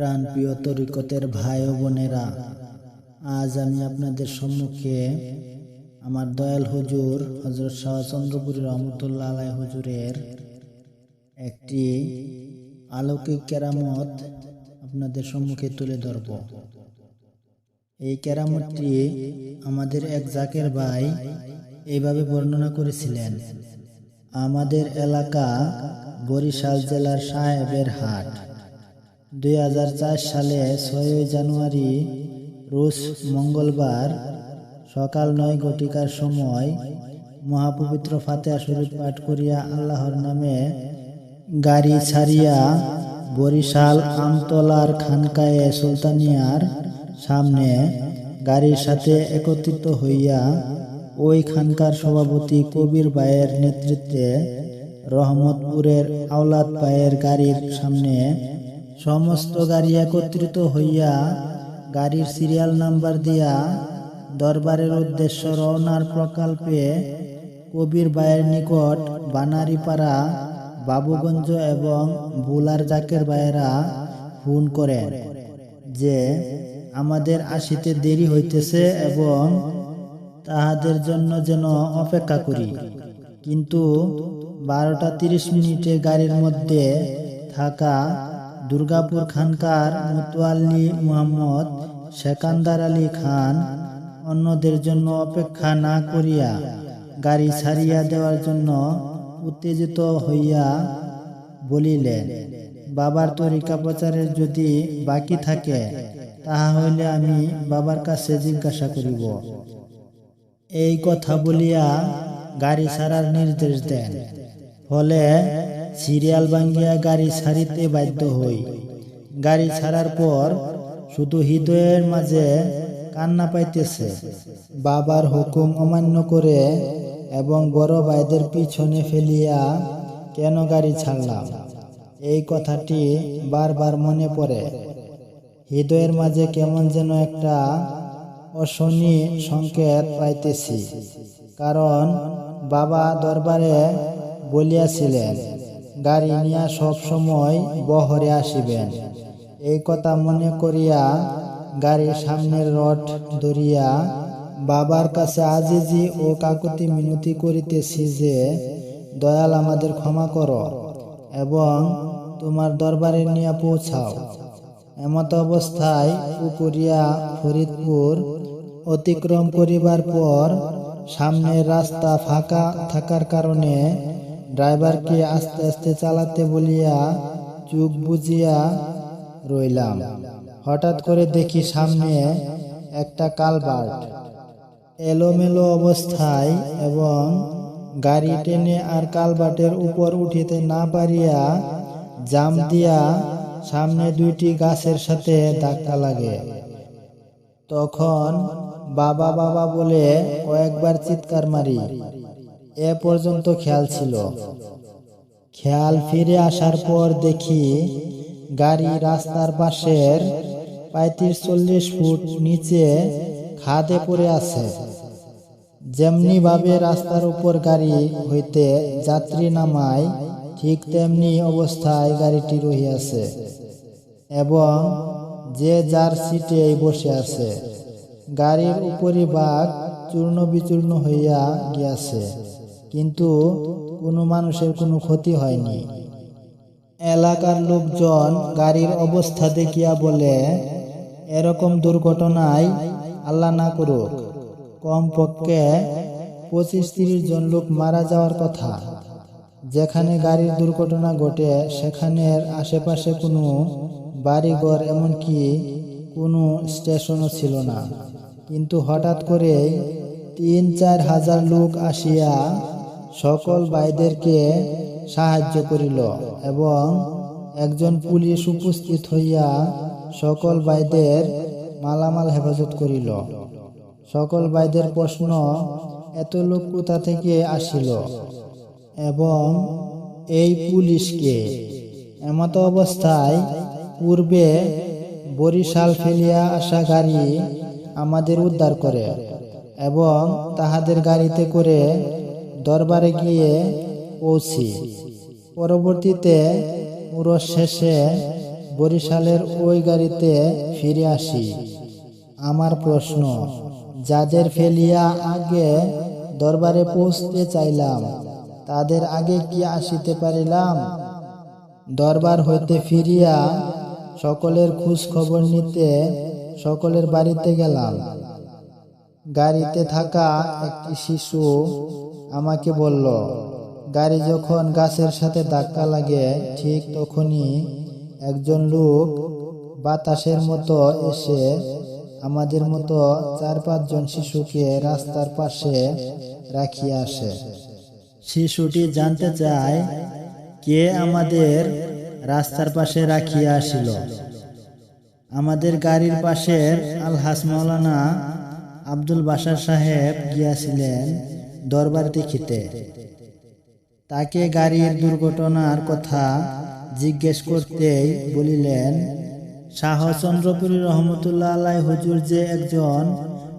প্রাণপ্রিয় তরিকতের ভাই ও বোনেরা, আজ আমি আপনাদের সম্মুখে আমার দয়াল হুজুর হজরত শাহ চন্দ্রপুরী রহমতুল্লাহ আলাই হুজুরের একটি আলৌকিক কেরামত আপনাদের সম্মুখে তুলে ধরব। এই কেরামতটি আমাদের এক জাকের ভাই এইভাবে বর্ণনা করেছিলেন, আমাদের এলাকা বরিশাল জেলার সাহেবের হাট। দুই হাজার চার সালে ছয়ই জানুয়ারি রোজ মঙ্গলবার সকাল নয় ঘটিকার সময় মহাপবিত্র ফাতেহা শরীফ পাঠ করিয়া আল্লাহর নামে গাড়ি ছাড়িয়া বরিশাল আমতলার খানকায়ে সুলতানিয়ার সামনে গাড়ির সাথে একত্রিত হইয়া ওই খানকার সভাপতি কবির বায়ের নেতৃত্বে রহমতপুরের আওলাদ পায়ের গাড়ির সামনে সমস্ত গাড়ি একত্রিত হইয়া গাড়ির সিরিয়াল নাম্বার দিয়া দরবারের উদ্দেশ্য রওনার প্রকল্পে কবির বায়ের নিকট বানারিপাড়া, বাবুগঞ্জ এবং বুলার জাকের ভাইয়েরা ফোন করেন যে, আমাদের আসিতে দেরি হইতেছে এবং তাহাদের জন্য যেন অপেক্ষা করি। কিন্তু বারোটা তিরিশ মিনিটে গাড়ির মধ্যে থাকা দুর্গাপুর খানকার মুতোয়াল্লি মুহাম্মদ সেকান্দার আলী খান অন্যদের জন্য অপেক্ষা না করিয়া গাড়ি ছাড়িয়া দেওয়ার জন্য উত্তেজিত হইয়া বলিলেন, বাবার তরিকা প্রচারের যদি বাকি থাকে, তাহা হইলে আমি বাবার কাছে জিজ্ঞাসা করিব। এই কথা বলিয়া গাড়ি ছাড়ার নির্দেশ দেন। ফলে সিরিয়াল ভাঙ্গিয়া গাড়ি ছাড়িতে বাধ্য হই। গাড়ি ছাড়ার পর শুধু হৃদয়ের মাঝে কান্না পাইতেছে। বাবার হুকুম অমান্য করে এবং বড় ভাইদের পিছনে ফেলিয়া কেন গাড়ি ছাড়লাম? এই কথাটি বারবার মনে পড়ে। হৃদয়ের মাঝে কেমন যেন একটা অশনি সংকেত পাইতেছি। কারণ বাবা দরবারে বলিয়াছিলেন গাড়ি নিয়া সব সময় বহরে আসিবেন। এই কথা মনে করিয়া গাড়ির সামনের রড ধরিয়া বাবার কাছে আজিজি ও কাকুতি মিনতি করিতেছি যে, দয়াল আমাদের ক্ষমা করো এবং তোমার দরবারে নিয়ে পৌঁছাও। এমত অবস্থায় পুকুরিয়া ফরিদপুর অতিক্রম করিবার পর সামনের রাস্তা ফাঁকা থাকার কারণে ড্রাইভারকে আস্তে আস্তে চালাতে বলিয়া চুপ বুঝিয়া রইলাম। হঠাৎ করে দেখি সামনে একটা কালবার্ট। এলোমেলো অবস্থায় এবং গাড়ি টেনে আর কালবাটের উপর উঠিতে না পারিয়া জাম দিয়া সামনে দুইটি গাছের সাথে ধাক্কা লাগে। তখন বাবা বাবা বলে কয়েকবার চিৎকার মারি। এ পর্যন্ত খেয়াল ছিল। খেয়াল ফিরে আসার পর দেখি গাড়ি রাস্তার পাশের পঁয়ত্রিশ চল্লিশ ফুট নিচে খাদে পড়ে আছে। যেমনি ভাবে রাস্তার উপর গাড়ি হইতে যাত্রী নামায়, ঠিক তেমনি অবস্থায় গাড়িটি রহিয়াছে এবং যে যার সিটে বসে আছে। গাড়ির উপরি ভাগ চূর্ণ বিচূর্ণ হইয়া গিয়াছে। কিন্তু কোনো মানুষের কোনো ক্ষতি হয়নি। এলাকার লোকজন গাড়ির অবস্থা দেখিয়া বলে, এরকম দুর্ঘটনায় আল্লাহ না করুক। কমপক্ষে পঁচিশ তিরিশ জন লোক মারা যাওয়ার কথা। যেখানে গাড়ির দুর্ঘটনা ঘটে, সেখানের আশেপাশে কোনো বাড়িঘর, এমনকি কোনো স্টেশনও ছিল না। কিন্তু হঠাৎ করে তিন চার হাজার লোক আসিয়া সকল ভাইদেরকে সাহায্য করিল এবং একজন পুলিশ উপস্থিত হইয়া সকল ভাইদের মালামাল হেফাজত করিল। সকল ভাইদের প্রশ্ন, এত লোক কোথা থেকে আসিল? এবং, এই পুলিশকে এমত অবস্থায় পূর্বে বরিশাল ফেলিয়া আসা গাড়ি আমাদের উদ্ধার করে এবং তাহাদের গাড়িতে করে দরবারে গিয়ে পৌঁছি। পরবর্তীতে পুরো শেষে বরিশালের ওই গাড়িতে ফিরে আসি। আমার প্রশ্ন, যাদের ফেলিয়া আগে দরবারে পৌঁছতে চাইলাম, তাদের আগে কি আসিতে পারিলাম? দরবার হইতে ফিরিয়া সকলের খোঁজ খবর নিতে সকলের বাড়িতে গেলাম। গাড়িতে থাকা একটি শিশু আমাকে বলল, গাড়ি যখন গাছের সাথে ধাক্কা লাগে, ঠিক তখনই একজন লোক বাতাসের মতো এসে আমাদের মতো চার পাঁচজন শিশুকে রাস্তার পাশে রাখিয়া আসে। শিশুটি জানতে চায় কে আমাদের রাস্তার পাশে রাখিয়া আসিল। আমাদের গাড়ির পাশের আলহাস মাওলানা আব্দুল বাসার সাহেব গিয়াছিলেন দরবার দেখিতে। তাকে গাড়ির দুর্ঘটনার কথা জিজ্ঞেস করতেই বলিলেন শাহ চন্দ্রপুরী রহমতুল্লাহ আলাই হুজুর যে একজন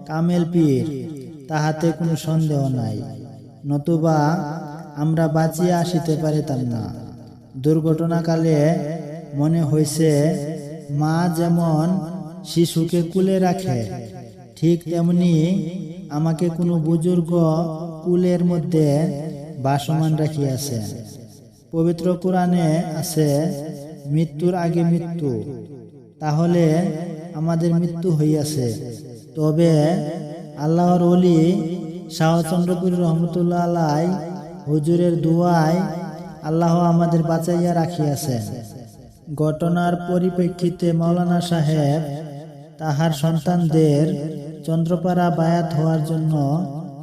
কামেল পীর, তাহাতে কোনো সন্দেহ নাই। নতুবা আমরা বাঁচিয়া আসিতে পারিতাম না। দুর্ঘটনাকালে মনে হয়েছে মা যেমন শিশুকে কুলে রাখে ঠিক তেমনি আমাকে কোনো বুজুর্গ কুলের মধ্যে বাসমান রাখিয়াছে। পবিত্র কোরআনে আছে, মৃত্যুর আগে মৃত্যু, তাহলে আমাদের মৃত্যু হইয়াছে। তবে আল্লাহর অলি শাহচন্দ্রপুরী রহমতুল্লাহ আলাই হুজুরের দুয়ায় আল্লাহ আমাদের বাঁচাইয়া রাখিয়াছেন ঘটনার পরিপ্রেক্ষিতে মৌলানা সাহেব তাহার সন্তানদের চন্দ্রপাড়া বায়াত হওয়ার জন্য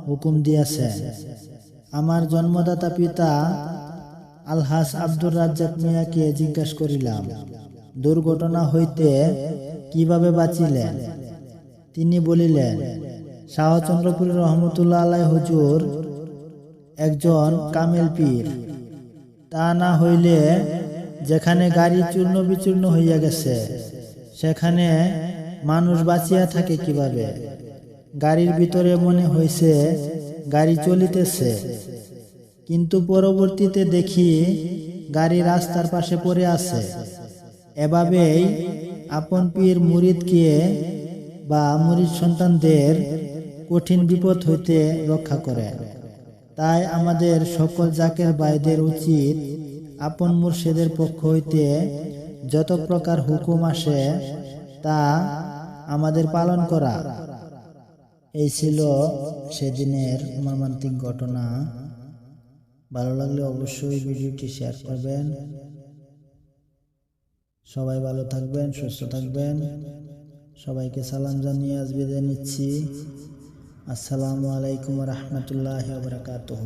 হুকুম দিয়েছেন আমার জন্মদাতা পিতা আলহাস আব্দুর রাজ্জাক মিয়াকে জিজ্ঞাসা করিলাম, দুর্ঘটনা হইতে কীভাবে বাঁচিলেন? তিনি বলিলেন শাহচন্দ্রপুরী রহমতুল্লাহ আলাই হুজুর একজন কামেল পীর। তা না হইলে যেখানে গাড়ি চূর্ণ বিচূর্ণ হইয়া গেছে, সেখানে মানুষ বাঁচিয়া থাকে কীভাবে? গাড়ির ভিতরে মনে হয়েছে গাড়ি চলিতেছে। কিন্তু পরবর্তীতে দেখি গাড়ি রাস্তার পাশে পড়ে আছে। এভাবেই আপন পীর মুরিদকে বা মুরিদ সন্তানদের কঠিন বিপদ হইতে রক্ষা করে। তাই আমাদের সকল জাকের ভাইদের উচিত আপন মুর্শিদের পক্ষ হইতে যত প্রকার হুকুম আসে তা আমাদের পালন করা। এই ছিল সেদিনের মর্মান্তিক ঘটনা। ভালো লাগলে অবশ্যই ভিডিওটি শেয়ার করবেন। সবাই ভালো থাকবেন, সুস্থ থাকবেন। সবাইকে সালাম জানিয়ে আজ বিদায় নিচ্ছি। আসসালামু আলাইকুম রহমতুল্লাহ বারকাতুহ।